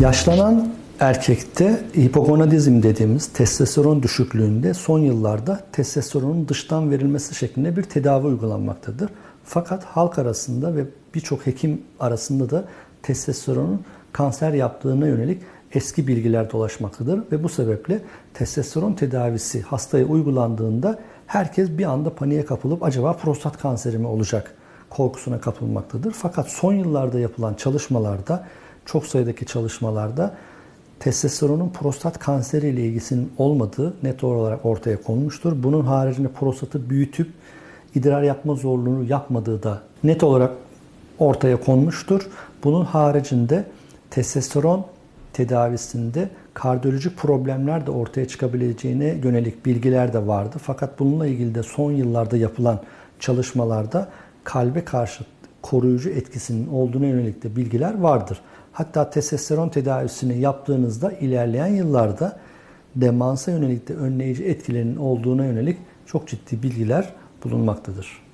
Yaşlanan erkekte hipogonadizm dediğimiz testosteron düşüklüğünde son yıllarda testosteronun dıştan verilmesi şeklinde bir tedavi uygulanmaktadır. Fakat halk arasında ve birçok hekim arasında da testosteronun kanser yaptığına yönelik eski bilgiler dolaşmaktadır ve bu sebeple testosteron tedavisi hastaya uygulandığında herkes bir anda paniğe kapılıp acaba prostat kanseri mi olacak korkusuna kapılmaktadır. Fakat son yıllarda yapılan çalışmalarda çok sayıdaki çalışmalarda testosteronun prostat kanseri ile ilgisinin olmadığı net olarak ortaya konmuştur. Bunun haricinde prostatı büyütüp idrar yapma zorluğunu yapmadığı da net olarak ortaya konmuştur. Bunun haricinde testosteron tedavisinde kardiyolojik problemler de ortaya çıkabileceğine yönelik bilgiler de vardı. Fakat bununla ilgili de son yıllarda yapılan çalışmalarda kalbe karşı koruyucu etkisinin olduğuna yönelik de bilgiler vardır. Hatta testosteron tedavisini yaptığınızda ilerleyen yıllarda demansa yönelik de önleyici etkilerinin olduğuna yönelik çok ciddi bilgiler bulunmaktadır.